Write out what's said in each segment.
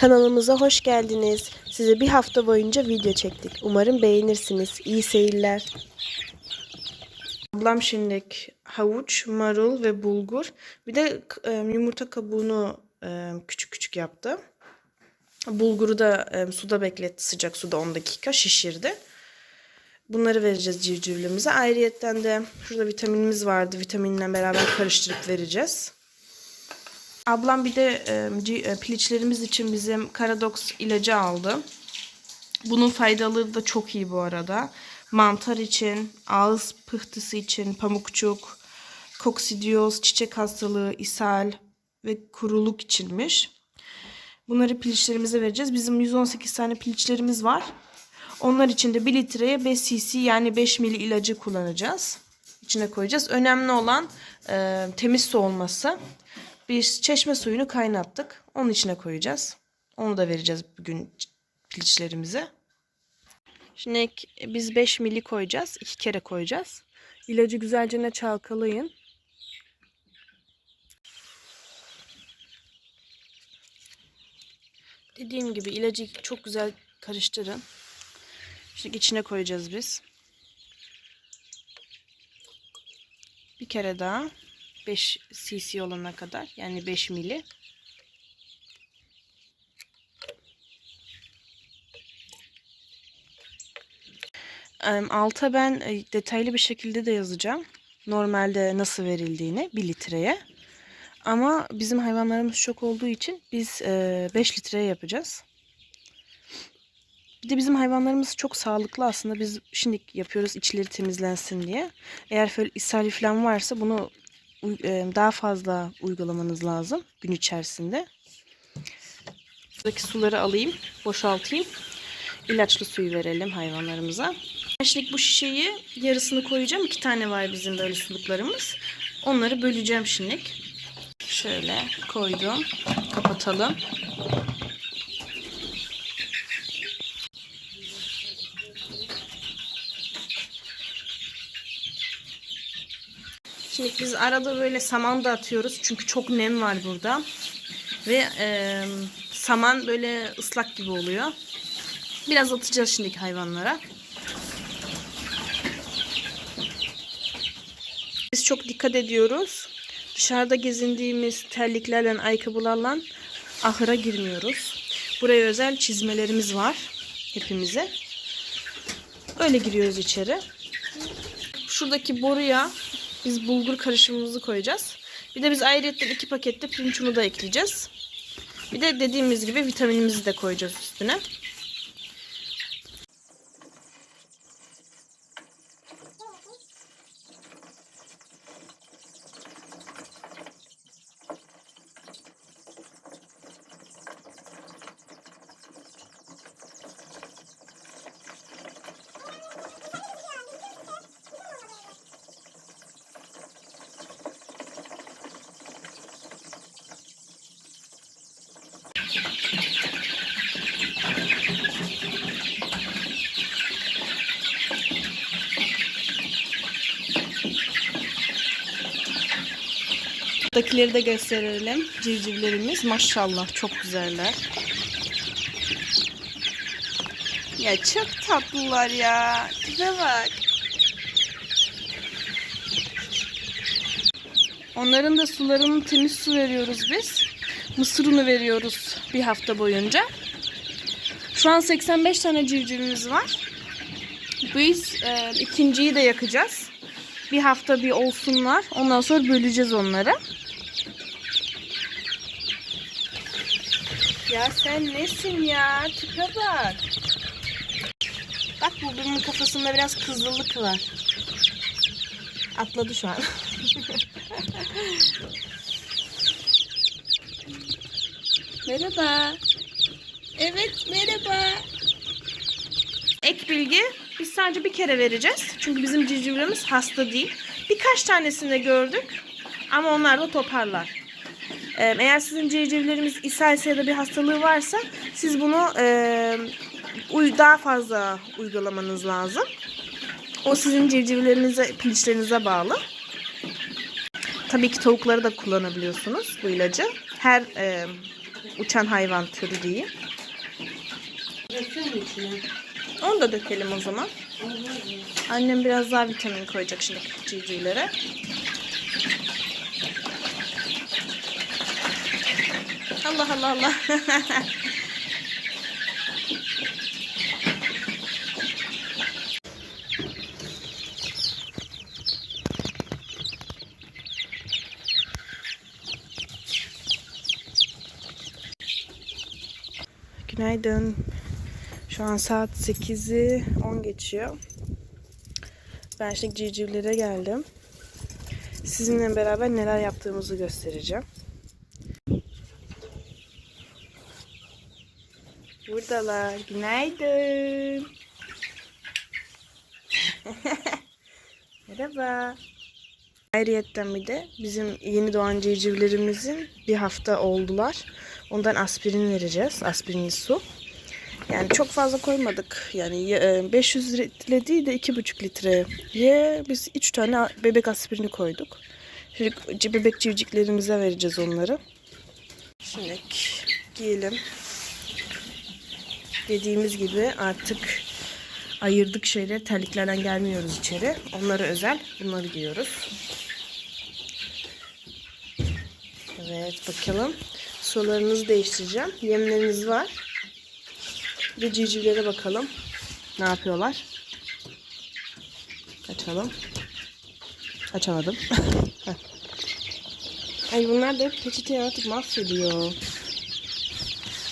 Kanalımıza hoş geldiniz. Size bir hafta boyunca video çektik. Umarım beğenirsiniz. İyi seyirler. Ablam şimdi havuç, marul ve bulgur. Bir de e, yumurta kabuğunu e, küçük küçük yaptı. Bulguru da e, suda bekletti. Sıcak suda 10 dakika şişirdi. Bunları vereceğiz civcivlimize. Ayrıyetten de şurada vitaminimiz vardı. Vitaminle beraber karıştırıp vereceğiz. Ablam bir de e, e, piliçlerimiz için bizim Karadox ilacı aldı. Bunun faydaları da çok iyi bu arada. Mantar için, ağız pıhtısı için, pamukçuk, koksidioz, çiçek hastalığı, ishal ve kuruluk içinmiş. Bunları piliçlerimize vereceğiz. Bizim 118 tane piliçlerimiz var. Onlar için de 1 litreye 5 cc yani 5 mili ilacı kullanacağız. İçine koyacağız. Önemli olan e, temiz su olması. Biz çeşme suyunu kaynattık. Onun içine koyacağız. Onu da vereceğiz bugün piliçlerimize. Şimdi biz 5 mili koyacağız. iki kere koyacağız. İlacı güzelce ne çalkalayın. Dediğim gibi ilacı çok güzel karıştırın. Şimdi içine koyacağız biz. Bir kere daha 5 cc olana kadar yani 5 mili. Alta ben e, detaylı bir şekilde de yazacağım. Normalde nasıl verildiğini 1 litreye. Ama bizim hayvanlarımız çok olduğu için biz 5 litreye yapacağız. Bir de bizim hayvanlarımız çok sağlıklı aslında. Biz şimdi yapıyoruz içleri temizlensin diye. Eğer böyle ishal falan varsa bunu e, daha fazla uygulamanız lazım gün içerisinde. Buradaki suları alayım, boşaltayım. İlaçlı suyu verelim hayvanlarımıza. Şimdi bu şişeyi yarısını koyacağım. İki tane var bizim böyle suluklarımız. Onları böleceğim şimdi. Şöyle koydum. Kapatalım. Şimdi biz arada böyle saman da atıyoruz. Çünkü çok nem var burada. Ve e, saman böyle ıslak gibi oluyor. Biraz atacağız şimdi hayvanlara. Biz çok dikkat ediyoruz. Dışarıda gezindiğimiz terliklerle, ayakkabılarla ahıra girmiyoruz. Buraya özel çizmelerimiz var hepimize. Öyle giriyoruz içeri. Şuradaki boruya biz bulgur karışımımızı koyacağız. Bir de biz ayrıyetten iki pakette pirinç unu da ekleyeceğiz. Bir de dediğimiz gibi vitaminimizi de koyacağız üstüne. Buradakileri de gösterelim. Civcivlerimiz maşallah çok güzeller. Ya çok tatlılar ya. Tipe bak. Onların da sularını temiz su veriyoruz biz. Mısır unu veriyoruz bir hafta boyunca. Şu an 85 tane civcivimiz var. Biz e, ikinciyi de yakacağız. Bir hafta bir olsunlar. Ondan sonra böleceğiz onları. Ya sen nesin ya? Tipe bak. Bak bu bunun kafasında biraz kızıllık var. Atladı şu an. merhaba. Evet merhaba. Ek bilgi biz sadece bir kere vereceğiz. Çünkü bizim civcivlerimiz hasta değil. Birkaç tanesini gördük. Ama onlar da toparlar. Eğer sizin civcivlerimiz ishalse ya da bir hastalığı varsa siz bunu e, daha fazla uygulamanız lazım. O sizin civcivlerinize, piliçlerinize bağlı. Tabii ki tavukları da kullanabiliyorsunuz bu ilacı. Her e, uçan hayvan türü içine. Onu da dökelim o zaman. Annem biraz daha vitamin koyacak şimdi civcivlere. Allah Allah Allah. Günaydın. Şu an saat 8'i 10 geçiyor. Ben şimdi civcivlere geldim. Sizinle beraber neler yaptığımızı göstereceğim. Buradalar. Günaydın. Merhaba. Ayrıyetten bir de bizim yeni doğan civcivlerimizin bir hafta oldular. Ondan aspirin vereceğiz. Aspirinli su. Yani çok fazla koymadık. Yani e, 500 litre değil de 2,5 litreye biz 3 tane bebek aspirini koyduk. Şimdi bebek civciklerimize vereceğiz onları. Şimdi giyelim. Dediğimiz gibi artık ayırdık şeyleri terliklerden gelmiyoruz içeri. Onları özel bunları giyiyoruz. Evet bakalım. Sularınızı değiştireceğim. Yemleriniz var. Bir de civcivlere bakalım. Ne yapıyorlar? Açalım. Açamadım. Ay bunlar da peçeteyi artık mahvediyor.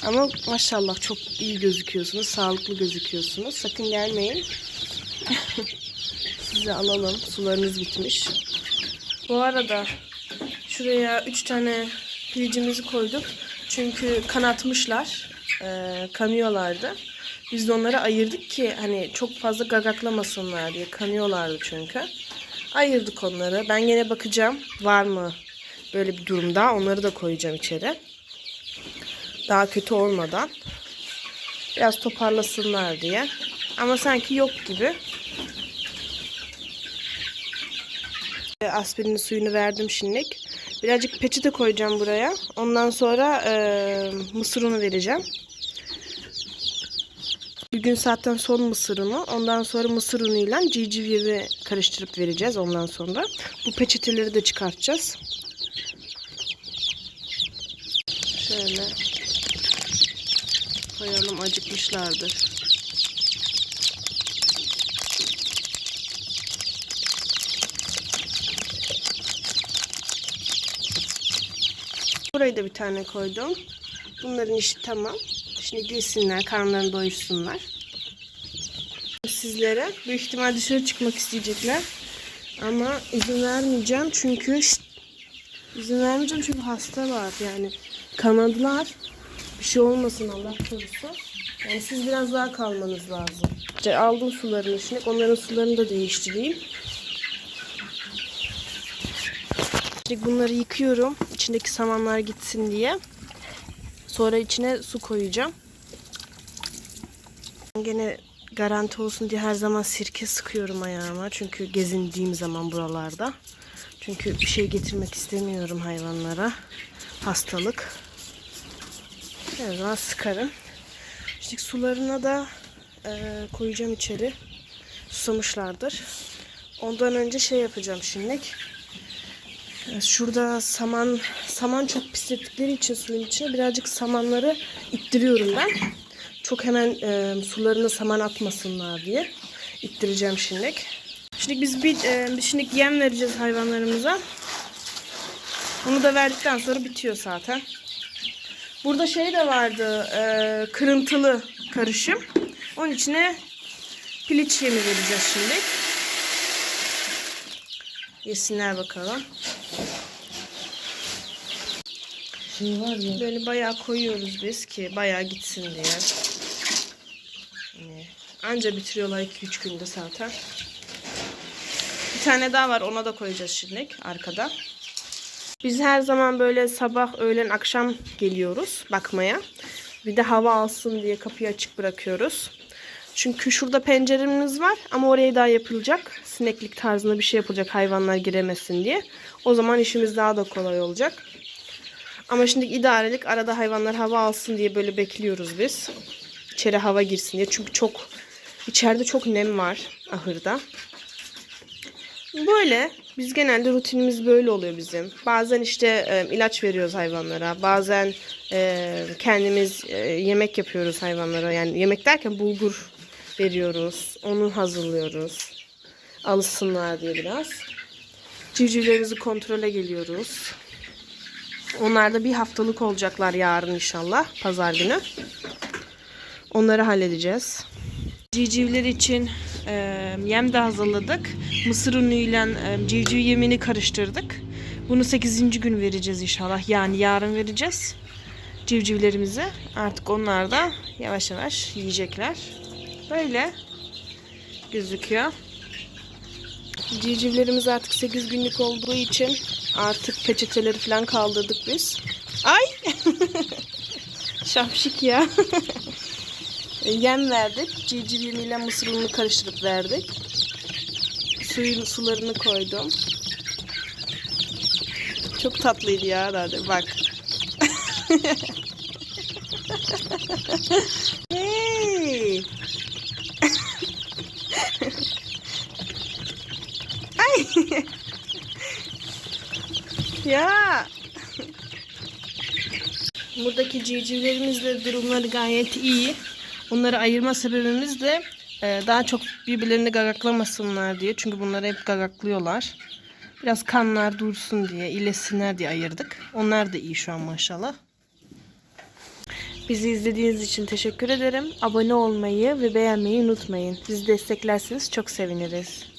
Ama maşallah çok iyi gözüküyorsunuz. Sağlıklı gözüküyorsunuz. Sakın gelmeyin. Size alalım. Sularınız bitmiş. Bu arada şuraya 3 tane pilicimizi koyduk. Çünkü kanatmışlar. Ee, kanıyorlardı. Biz de onları ayırdık ki hani çok fazla gagaklamasınlar diye. Kanıyorlardı çünkü. Ayırdık onları. Ben yine bakacağım var mı böyle bir durumda. Onları da koyacağım içeri. Daha kötü olmadan. Biraz toparlasınlar diye. Ama sanki yok gibi. Aspirinin suyunu verdim şimdilik. Birazcık peçete koyacağım buraya. Ondan sonra e, mısır unu vereceğim. Bir gün zaten son mısır unu. Ondan sonra mısır unuyla civciv yemi karıştırıp vereceğiz ondan sonra. Bu peçeteleri de çıkartacağız. Şöyle koyalım acıkmışlardır. Burayı da bir tane koydum. Bunların işi tamam. Şimdi giysinler, karnlarını doyursunlar. Sizlere büyük ihtimal dışarı çıkmak isteyecekler. Ama izin vermeyeceğim çünkü izin vermeyeceğim çünkü hasta var yani. Kanadılar. Şey olmasın Allah korusun. Yani siz biraz daha kalmanız lazım. İşte aldım sularını şimdi. Onların sularını da değiştireyim. Şimdi bunları yıkıyorum. İçindeki samanlar gitsin diye. Sonra içine su koyacağım. Gene garanti olsun diye her zaman sirke sıkıyorum ayağıma. Çünkü gezindiğim zaman buralarda. Çünkü bir şey getirmek istemiyorum hayvanlara. Hastalık. Her zaman sıkarım. İşte sularına da e, koyacağım içeri. Susamışlardır. Ondan önce şey yapacağım şimdilik. E, Şurada saman saman çok pislettikleri için suyun içine birazcık samanları ittiriyorum ben. Çok hemen e, sularına saman atmasınlar diye ittireceğim şimdilik. Şimdi biz bir e, şimdilik yem vereceğiz hayvanlarımıza. Onu da verdikten sonra bitiyor zaten. Burada şey de vardı, e, kırıntılı karışım. Onun içine piliç yemi vereceğiz şimdi. Yesinler bakalım. Şey var ya. Böyle bayağı koyuyoruz biz ki bayağı gitsin diye. Yani anca bitiriyorlar 2-3 günde zaten. Bir tane daha var ona da koyacağız şimdi arkada. Biz her zaman böyle sabah, öğlen, akşam geliyoruz bakmaya. Bir de hava alsın diye kapıyı açık bırakıyoruz. Çünkü şurada penceremiz var ama oraya daha yapılacak. Sineklik tarzında bir şey yapılacak hayvanlar giremesin diye. O zaman işimiz daha da kolay olacak. Ama şimdi idarelik arada hayvanlar hava alsın diye böyle bekliyoruz biz. İçeri hava girsin diye. Çünkü çok içeride çok nem var ahırda. Böyle biz genelde rutinimiz böyle oluyor bizim. Bazen işte e, ilaç veriyoruz hayvanlara. Bazen e, kendimiz e, yemek yapıyoruz hayvanlara. Yani yemek derken bulgur veriyoruz. Onu hazırlıyoruz. Alışsınlar diye biraz. Civcivlerimizi kontrole geliyoruz. Onlar da bir haftalık olacaklar yarın inşallah. Pazar günü. Onları halledeceğiz. Civcivler için e, yem de hazırladık. Mısır unuyla e, civciv yemini karıştırdık. Bunu 8. gün vereceğiz inşallah. Yani yarın vereceğiz civcivlerimize. Artık onlar da yavaş yavaş yiyecekler. Böyle gözüküyor. Civcivlerimiz artık 8 günlük olduğu için artık peçeteleri falan kaldırdık biz. Ay! Şapşik ya. Yem verdik. Civciv yemiyle mısır ununu karıştırıp verdik. Suyun sularını koydum. Çok tatlıydı ya hadi bak. hey! Ay! ya! Buradaki civcivlerimiz de durumları gayet iyi. Onları ayırma sebebimiz de e, daha çok birbirlerini gagaklamasınlar diye. Çünkü bunları hep gagaklıyorlar. Biraz kanlar dursun diye, iyileşsinler diye ayırdık. Onlar da iyi şu an maşallah. Bizi izlediğiniz için teşekkür ederim. Abone olmayı ve beğenmeyi unutmayın. Bizi desteklerseniz çok seviniriz.